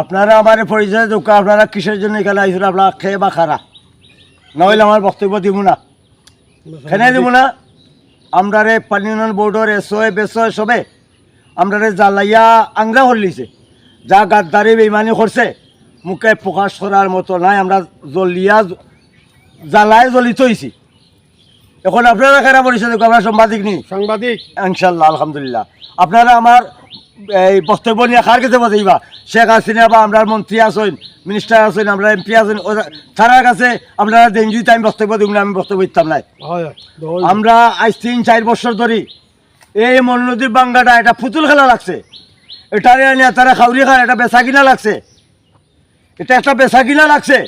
আপনারা আমার পরিচয় দুঃখ আপনারা কিসের জন্য এখানে আইসুন আপনারা খেয়ে বা খারা? নইলে আমার বক্তব্য দিব না। খেনে দিব না। আমরা রে পানি উন্নয়ন বোর্ডের এসোয়ে বেসোয়ে সবে। আমরা রে জ্বালাইয়া আংরা হরলিছে যা গাদ্দারি বেইমানি করছে মুখে প্রকাশ করার মতো নাই। আমরা জ্বলিয়া জ্বালায় জ্বলিত হয়েছি এখন আপনারা খেরা পরিচয় দেখো আমরা সাংবাদিক নি। সাংবাদিক। ইনশাল্লাহ আলহামদুলিল্লাহ। আপনারা আমার এই বক্তব্য নিয়ে কার কাছে বাজাইবা শেখ হাসিনা বা আমরা মন্ত্রী আছেন মিনিস্টার আসেন আমরা এমপি ওরা- তারার কাছে আপনারা দেনজুইতে আমি বক্তব্য দিব না আমি বক্তব্য দিতাম নাই। আমরা আজ তিন চার বছর ধরে এই মনোনদীর বাঙ্গাটা এটা পুতুল খেলা লাগছে। এটারে নিয়ে তারা খাউরি খান এটা বেচা কিনা লাগছে। এটা একটা বেচা কিনা লাগছে।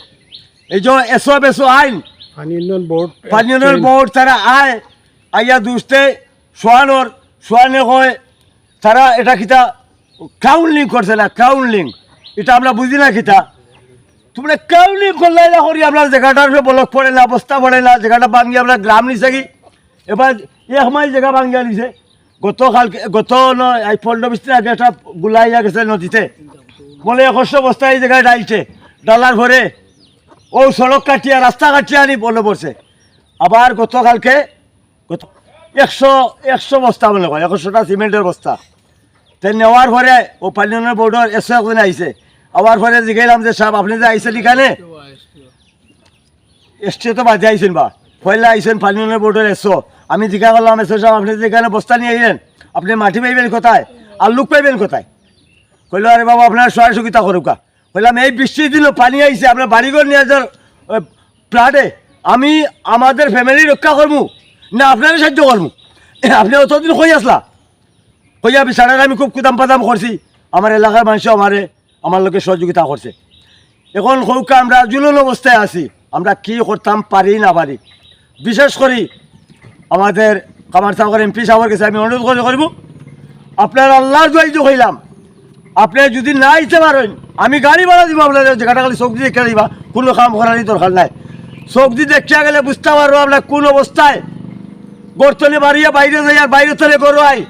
এই যে এসো বেসো আইন পানি উন্নয়ন বোর্ড তারা আয় আইয়া দুসতে সোয়ানোর সোয়ানে কয় তারা এটা কিতা ক্রাউনলিং করছে না ক্রাউনলিং এটা আমরা বুঝি না কিতা তোমরা ক্রাউনলিং করলে না করি আপনার জায়গাটার বলক পড়ে না, বস্তা পড়ে না, জায়গাটা ভাঙ্গি, আমরা গ্রাম নিছে কি? এবার এক মাইল জায়গা ভাঙ্গিয়া নিছে গতকালকে গত নয় পনেরো বিশ দিন আগে একটা গুলাইয়া গেছে নদীতে। বলে একশো বস্তা এই জায়গায় ডালছে ডালার ভরে ও সড়ক কাটিয়া, রাস্তা কাটিয়া আনি বলে পড়ছে। আবার গতকালকে গত একশো একশো বস্তা মনে হয়, একশোটা সিমেন্টের বস্তা। নেওয়ার পরে ও পানীয় বোর্ডের এসো একজন আইছে। আবার পরে জিগাইলাম যে, সাহেব, আপনি যে আইসেন এখানে? তো বাজে আইসেন বা। পয়লা আইসেন পানীয় বোর্ডের এসো আমি জিজ্ঞা করলাম এসো সাহেব, আপনি যে এখানে বস্তা নিয়ে আইলেন, আপনি মাটি পাইবেন কোথায়? আর লোক পাইবেন কোথায়? কইলো, আরে বাবা, আপনার সহযোগিতা করুকা বললাম এই বৃষ্টির দিনও পানি আইছে, আপনার বাড়িঘর নিয়ে যার প্লাটে আমি আমাদের ফ্যামিলি রক্ষা করব না আপনারই সাহায্য করব আপনি অতদিন কই আসলা? কইয়া বিচারার আমি খুব কুদাম পাদাম করছি। আমার এলাকার মানুষ আমারে, আমার লোকের সহযোগিতা করছে। এখন সৌকা আমরা জুলন অবস্থায় আছি, আমরা কি করতাম পারি না পারি। বিশেষ করি আমাদের কামার সাগর এমপি সাহেবের কাছে আমি অনুরোধ করে করব, আপনার আল্লাহর জয় হইলাম আপনি যদি না আইতে পারেন, আমি গাড়ি ভাড়া দিব আপনার জায়গাটা খালি চোখ দিয়ে দেখে দিবা, কোনো কাম করারই দরকার নাই। চোখ দিয়ে দেখিয়া গেলে বুঝতে পারব আপনার কোন অবস্থায় গর্তনে বাড়িয়া বাইরে যাই আর বাইরে তলে করো আই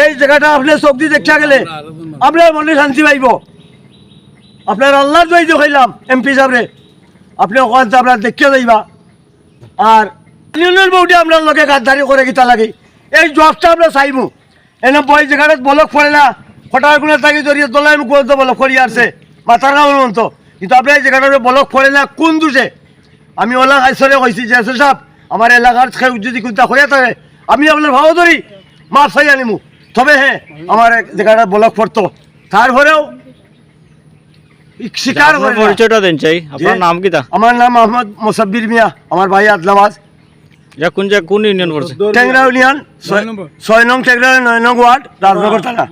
এই জায়গাটা আপনি চোখ দিয়ে দেখিয়া গেলে আপনার মনে শান্তি পাইব। আপনার আল্লাহর জয় হইলাম এমপি সাহেবরে। আপনি ওখান থেকে আপনার দেখিয়া যাইবা। আর ইউনিয়ন বউটি আপনার লোকে গাদ্দারি করে গীতা লাগে। এই জবটা আমরা চাইব। এনে বই জায়গাটা বলক পড়ে না। ফটার কোনো থাকি জড়িয়ে দলাই আমি কোন বলক করি আসছে মাথার গাঁও মন্ত কিন্তু আপনার এই জায়গাটা বলক পড়ে না কোন দুষে? আমি ওলা আইসরে কইছি যে আছে সাহেব আমার এলাকার খেয়ে যদি কোনটা হয়ে থাকে আমি আপনার ভাও ধরি মাপ চাই আনিমু। তবে হ্যাঁ আমার এক জায়গাটা ব্লক পড়তো তারপরেও স্বীকার করে আপনার না। পরিচয়টা দেন চাই। আপনার নাম কি তা? আমার নাম আহমদ মোসাব্বির মিয়া আমার ভাই আদলামাজ এটা কোন জায়গা কোন ইউনিয়ন পড়ছে? টেংরা ইউনিয়ন ছয়- নং টেংরা নয় নং ওয়ার্ড রাজনগর থানা।